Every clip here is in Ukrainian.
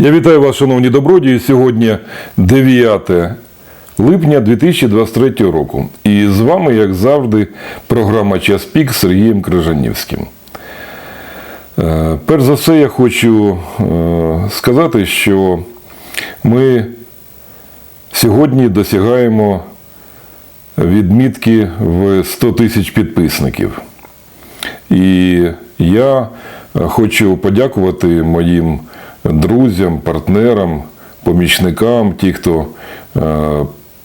Я вітаю вас, шановні добродії. Сьогодні 9 липня 2023 року. І з вами, як завжди, програма Час пік з Сергієм Крижанівським. Е, Перш за все, я хочу е, сказати, що ми сьогодні досягаємо відмітки в 100 тисяч підписників. І я е, хочу подякувати моїм друзям, партнерам, помічникам, ті, хто е,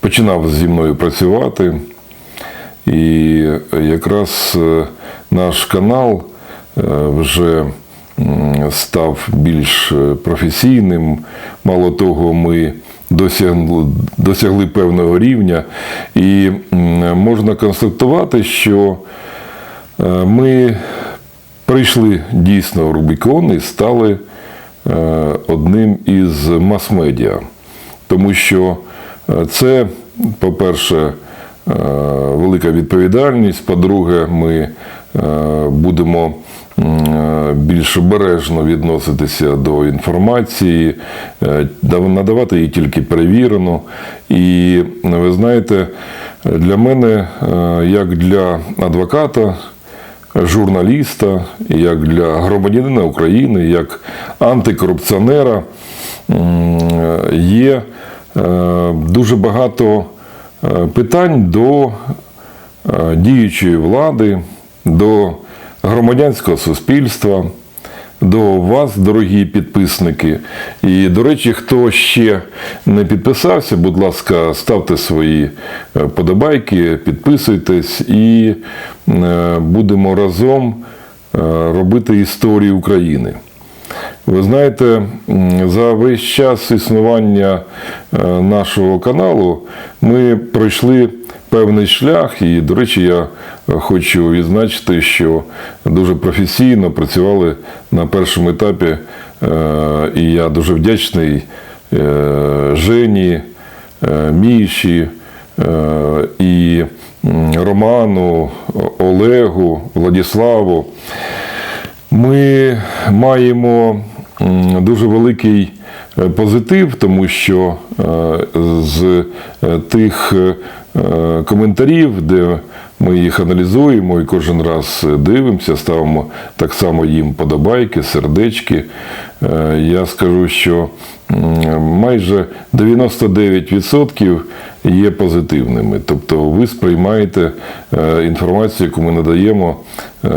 починав зі мною працювати. І якраз е, наш канал е, вже став більш професійним. Мало того, ми досягли, досягли певного рівня, і можна констатувати, що Ми прийшли дійсно в Рубікон і стали одним із мас-медіа. Тому що е, це, по-перше, е, велика відповідальність. По-друге, ми е, будемо е, більш обережно відноситися до інформації, е, надавати її тільки перевірено. І ви знаєте, для мене, е, як для адвоката, журналіста, як для громадянина України, як антикорупціонера є е, дуже багато е, питань до е, діючої влади, до громадянського суспільства. До вас, дорогі підписники. І, до речі, хто ще не підписався, будь ласка, ставте свої е, подобайки, підписуйтесь і е, будемо разом е, робити історію України. Ви знаєте, за весь час існування нашого каналу ми пройшли певний шлях, і, до речі, я е, хочу відзначити, що дуже професійно працювали на першому етапі, е, і я дуже вдячний е, Жені, Міші і Роману, Олегу, Владіславу. Ми маємо дуже великий позитив, тому що з тих коментарів, де ми їх аналізуємо і кожен раз дивимося, ставимо так само їм подобайки, сердечки. е, Я скажу, що майже 99% є позитивними. Тобто ви сприймаєте е, інформацію, яку ми надаємо е,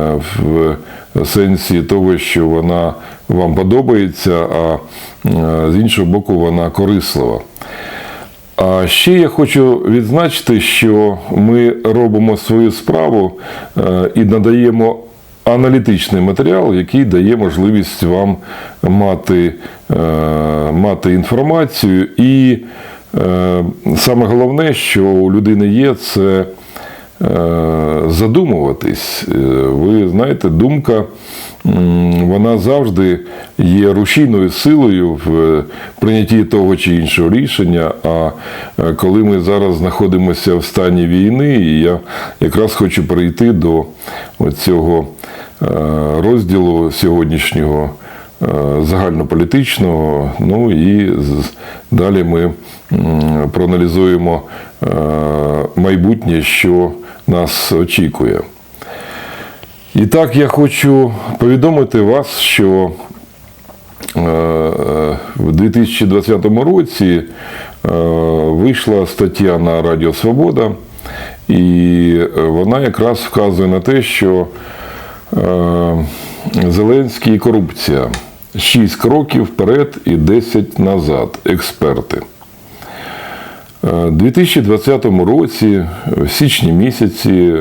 в сенсі того, що вона вам подобається, а е, з іншого боку, вона корислива. А ще я хочу відзначити, що ми робимо свою справу е, і надаємо аналітичний матеріал, який дає можливість вам мати, е, мати інформацію. І е, саме головне, що у людини є, це задумуватись. Е, Ви знаєте, думка вона завжди є рушійною силою в прийнятті того чи іншого рішення. А е, коли ми зараз знаходимося в стані війни, і я якраз хочу перейти до цього розділу сьогоднішнього е, загальнополітичного. Ну і далі ми проаналізуємо е, майбутнє, що нас очікує. І так я хочу повідомити вас, що е, в 2020 році е, вийшла стаття на Радіо Свобода, і вона якраз вказує на те, що е, Зеленський і корупція. 6 кроків вперед і 10 назад. Експерти. У 2020 році, в січні місяці,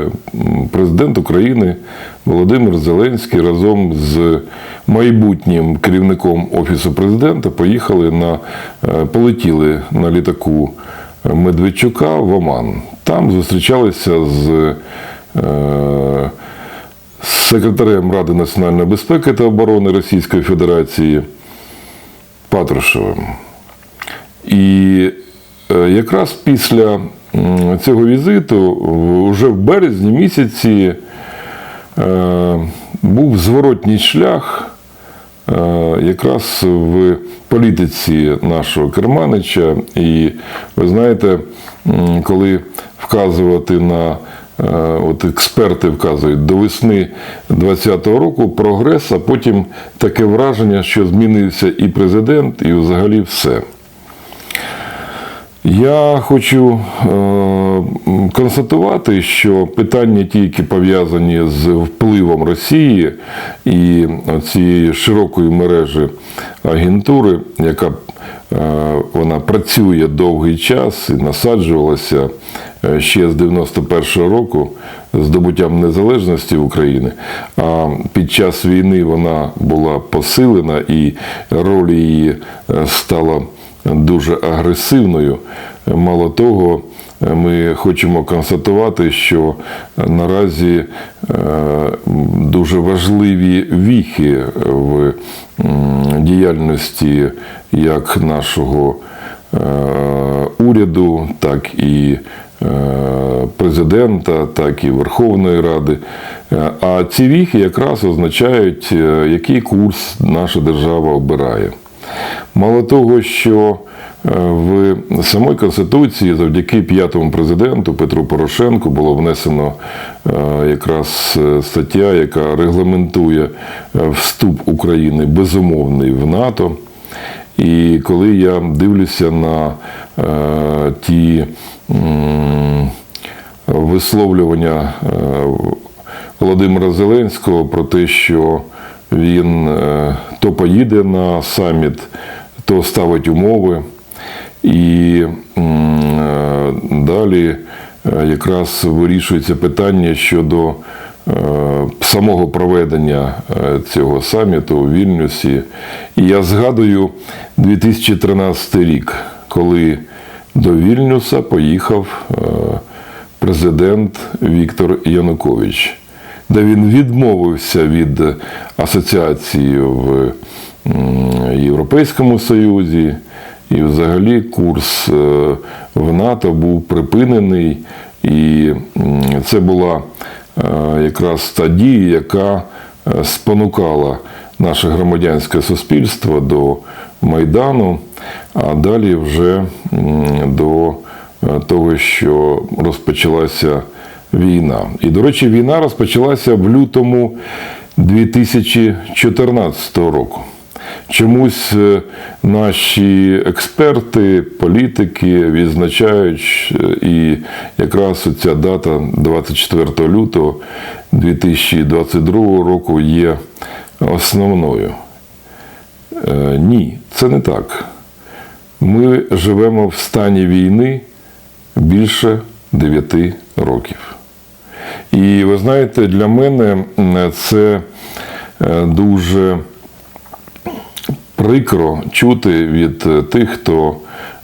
президент України Володимир Зеленський разом з майбутнім керівником Офісу президента поїхали на, е, полетіли на літаку Медведчука в Оман. Там зустрічалися з е, з секретарем Ради національної безпеки та оборони Російської Федерації Патрушевим. І е, якраз після цього візиту, вже в березні місяці, е, був зворотній шлях е, якраз в політиці нашого Керманича. І ви знаєте, коли вказувати на е, От експерти вказують до весни 2020 року прогрес, а потім таке враження, що змінився і президент, і взагалі все. Я хочу е, констатувати, що питання тільки пов'язані з впливом Росії і цієї широкої мережі агентури, яка е, вона працює довгий час і насаджувалася е, ще з 91-го року здобуттям незалежності України. А під час війни вона була посилена і роль її стала дуже агресивною. Мало того, ми хочемо констатувати, що наразі е, дуже важливі віхи в діяльності як нашого е, уряду, так і е, президента, так і Верховної Ради. А ці віхи якраз означають, який курс наша держава обирає. Мало того, що е, в самій Конституції завдяки п'ятому президенту Петру Порошенку було внесено е, якраз е, стаття, яка регламентує вступ України безумовний в НАТО. І коли я дивлюся на ті висловлювання Володимира Зеленського про те, що він е, то поїде на саміт, то ставить умови. І е, далі е, якраз вирішується питання щодо е, самого проведення цього саміту у Вільнюсі. І я згадую 2013 рік, коли до Вільнюса поїхав президент Віктор Янукович, де він відмовився від асоціації в Європейському Союзі. І взагалі курс е, в НАТО був припинений, і це була е, якраз та дія, яка е, спонукала наше громадянське суспільство до Майдану, а далі вже до того, що розпочалася війна. І, до речі, війна розпочалася в лютому 2014 року. Чомусь е, наші експерти, політики відзначають, е, і якраз ця дата 24 лютого 2022 року є основною. Е, Ні, це не так. Ми живемо в стані війни більше 9 років. І ви знаєте, для мене це е, дуже прикро чути від е, тих, хто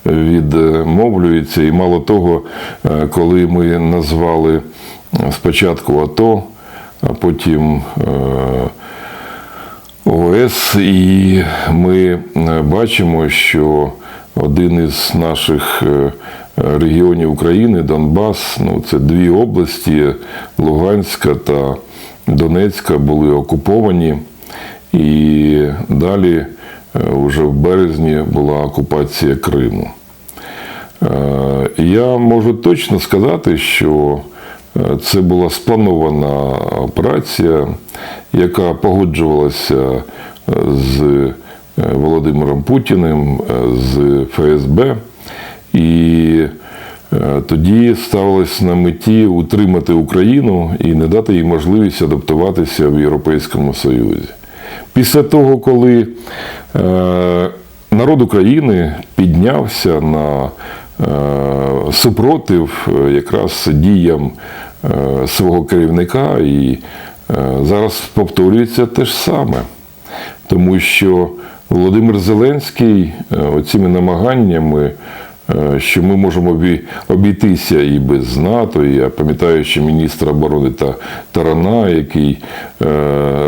відмовлюється. І мало того, е, коли ми назвали спочатку АТО, а потім ОС, і ми бачимо, що один із наших регіонів України, Донбас, ну це дві області, Луганська та Донецька, були окуповані. І далі, е, вже в березні, була окупація Криму. Е, Я можу точно сказати, що е, це була спланована операція, яка погоджувалася з Володимиром Путіним, з ФСБ. І е, тоді ставилось на меті утримати Україну і не дати їй можливість адаптуватися в Європейському Союзі. Після того, коли е, народ України піднявся на е, супротив якраз діям свого керівника, і зараз повторюється те ж саме. Тому що Володимир Зеленський оціми намаганнями, що ми можемо обійтися і без НАТО. Я пам'ятаю, що міністр оборони та Тарана, який е,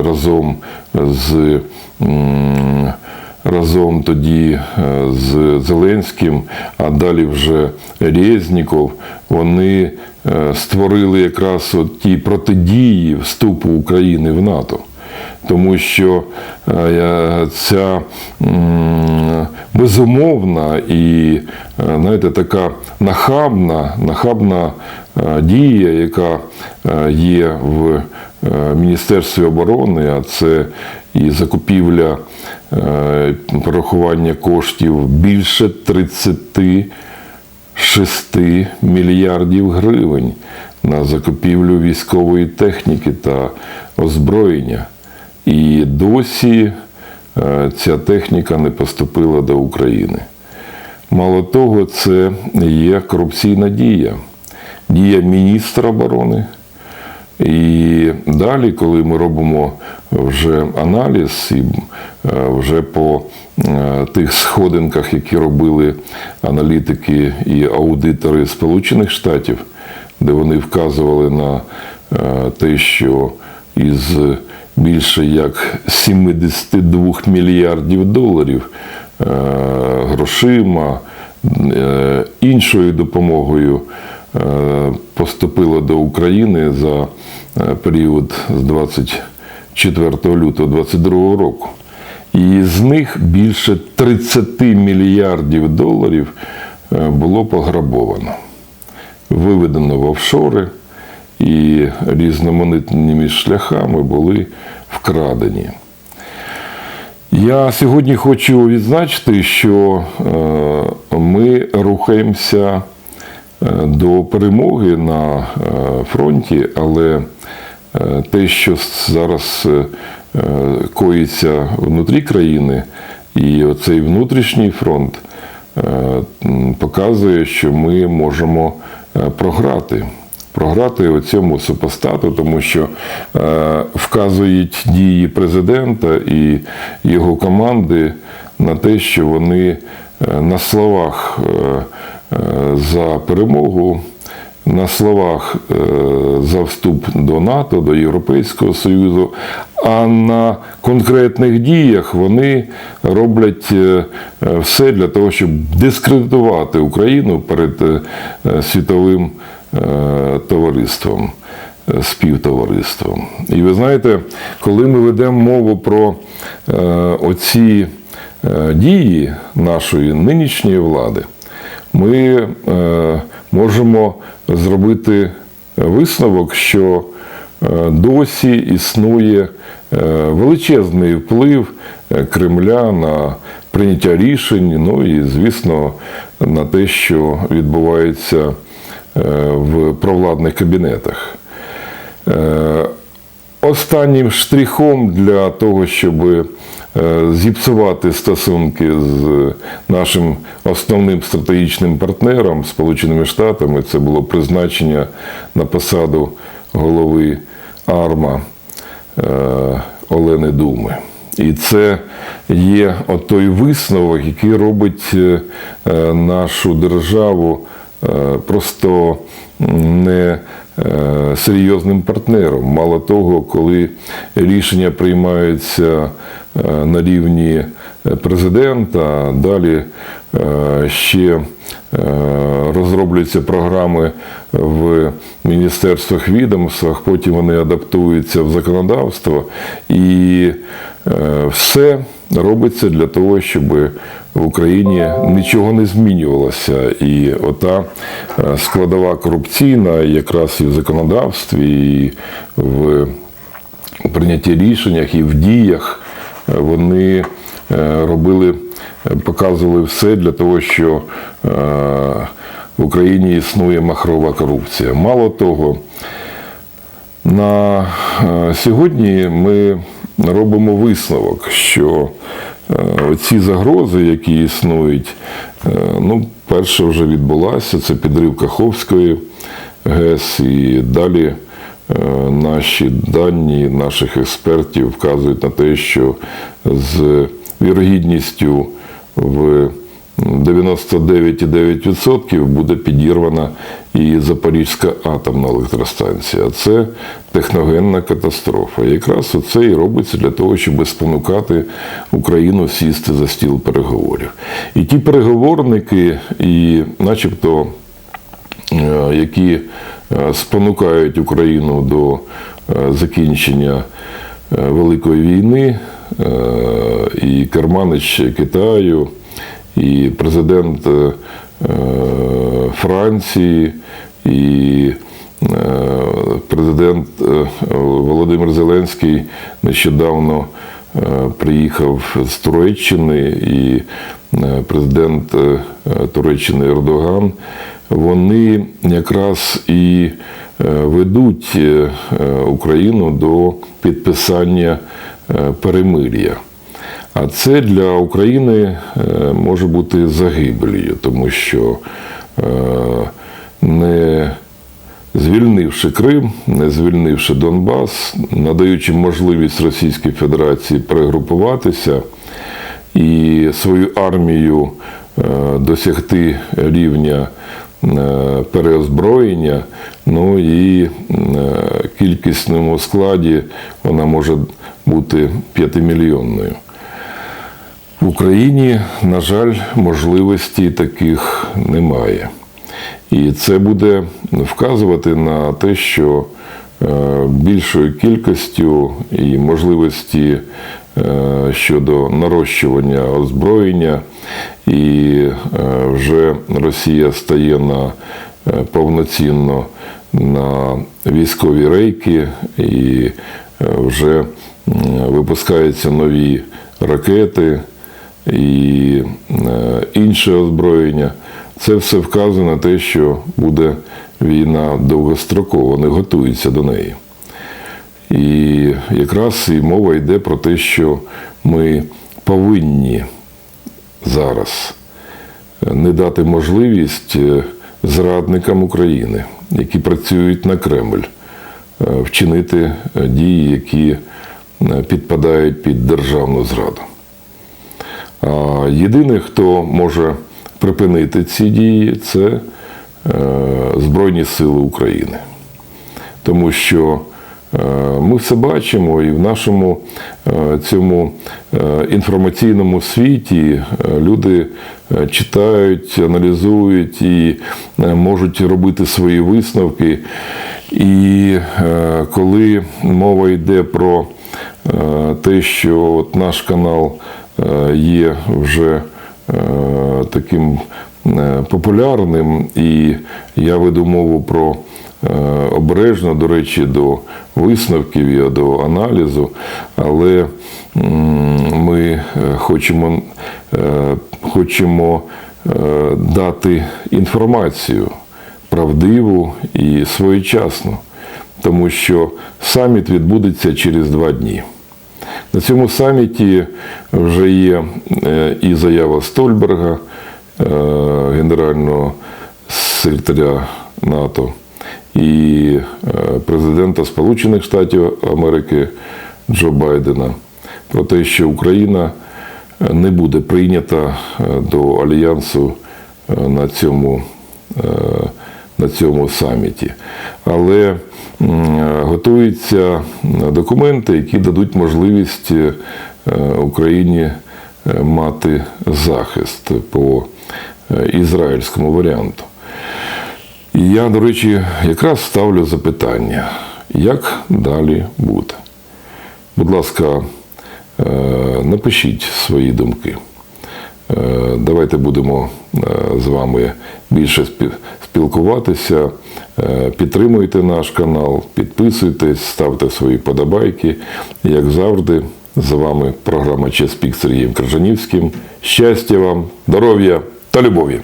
разом з разом тоді е, з Зеленським, а далі вже Резніков, вони е, створили якраз от ті протидії вступу України в НАТО. Тому що е, ця безумовна і е, знаєте, така нахабна, нахабна е, дія, яка є в Міністерстві оборони, а це і закупівля порахування коштів більше 36 мільярдів гривень на закупівлю військової техніки та озброєння. І досі е, ця техніка не поступила до України. Мало того, це є корупційна дія, дія міністра оборони. І далі, коли ми робимо вже аналіз, і е, вже по е, тих сходинках, які робили аналітики і аудитори Сполучених Штатів, де вони вказували на те, що із більше як 72 мільярдів доларів е, грошима, е, іншою допомогою е, поступило до України за період з 24 лютого 2022 року. І з них більше 30 мільярдів доларів було пограбовано, виведено в офшори і різноманітними шляхами були вкрадені. Я сьогодні хочу відзначити, що е, ми рухаємося е, до перемоги на е, фронті, але те, що зараз коїться внутрі країни, і оцей внутрішній фронт показує, що ми можемо програти. Програти цьому супостату, тому що е, вказують дії президента і його команди на те, що вони е, на словах е, е, за перемогу, на словах е, за вступ до НАТО, до Європейського Союзу, а на конкретних діях вони роблять все для того, щоб дискредитувати Україну перед світовим товариством, е, співтовариством. І ви знаєте, коли ми ведемо мову про е, оці е, дії нашої нинішньої влади, ми е, можемо зробити висновок, що е, досі існує е, величезний вплив е, Кремля на прийняття рішень, ну і, звісно, на те, що відбувається е, в провладних кабінетах. Е, Останнім штрихом для того, щоб е, зіпсувати стосунки з нашим основним стратегічним партнером Сполученими Штатами, це було призначення на посаду голови АРМА е, Олени Думи. І це є той висновок, який робить е, е, нашу державу е, просто не е, серйозним партнером. Мало того, коли рішення приймаються е, на рівні президента, далі е, ще е, розроблюються програми в міністерствах відомствах, потім вони адаптуються в законодавство і е, все робиться для того, щоб в Україні нічого не змінювалося. І ота е, складова корупційна якраз і в законодавстві, і в прийнятті рішеннях, і в діях е, вони е, робили, показували все для того, що в Україні існує махрова корупція. Мало того, на сьогодні ми робимо висновок, що е, ці загрози, які існують, е, ну, перша вже відбулася, це підрив Каховської ГЕС, і далі е, наші дані наших експертів вказують на те, що з вірогідністю в 99,9% буде підірвана і Запорізька атомна електростанція. Це техногенна катастрофа. Якраз оце і робиться для того, щоб спонукати Україну сісти за стіл переговорів. І ті переговорники, і начебто е, які е, спонукають Україну до е, закінчення Великої війни, і керманич Китаю, і президент е, Франції, і е, президент е, Володимир Зеленський нещодавно приїхав з Туреччини і президент Туреччини Ердоган. Вони якраз і ведуть Україну до підписання перемир'я. А це для України е, може бути загибелью, тому що е, не звільнивши Крим, не звільнивши Донбас, надаючи можливість Російській Федерації перегрупуватися і свою армію е, досягти рівня переозброєння, ну і кількісному складі вона може бути п'ятимільйонною. В Україні, на жаль, можливості таких немає. І це буде вказувати на те, що е, більшою кількістю і можливості е, щодо нарощування озброєння, і е, вже Росія стає на повноцінно на військові рейки, і вже випускаються нові ракети і е, інше озброєння. Це все вказує на те, що буде війна довгострокова, вони готуються до неї. І якраз і мова йде про те, що ми повинні зараз не дати можливість е, зрадникам України, які працюють на Кремль, е, вчинити е, дії, які е, підпадають під державну зраду. А єдине, хто може припинити ці дії, це е, Збройні Сили України. Тому що е, ми все бачимо і в нашому е, цьому інформаційному світі люди читають, аналізують і можуть робити свої висновки. І коли мова йде про те, що от наш канал є вже е, таким е, популярним, і я веду мову про е, обережно, до речі, до висновків і до аналізу, але ми е, хочемо, е, хочемо е, дати інформацію правдиву і своєчасну, тому що саміт відбудеться через два дні. На цьому саміті вже є е, і заява Стольберга, е, генерального секретаря НАТО, і е, президента Сполучених Штатів Америки Джо Байдена про те, що Україна не буде прийнята до альянсу на цьому, на цьому саміті. Але готуються документи, які дадуть можливість е, Україні е, мати захист по е, ізраїльському варіанту. І я, до речі, якраз ставлю запитання, як далі буде. Будь ласка, напишіть свої думки. Давайте будемо з вами більше спілкуватися. Е, Підтримуйте наш канал, підписуйтесь, ставте свої подобайки. Як завжди, з вами програма Чеспік Сергієм Крижанівським. Щастя вам, здоров'я та любові!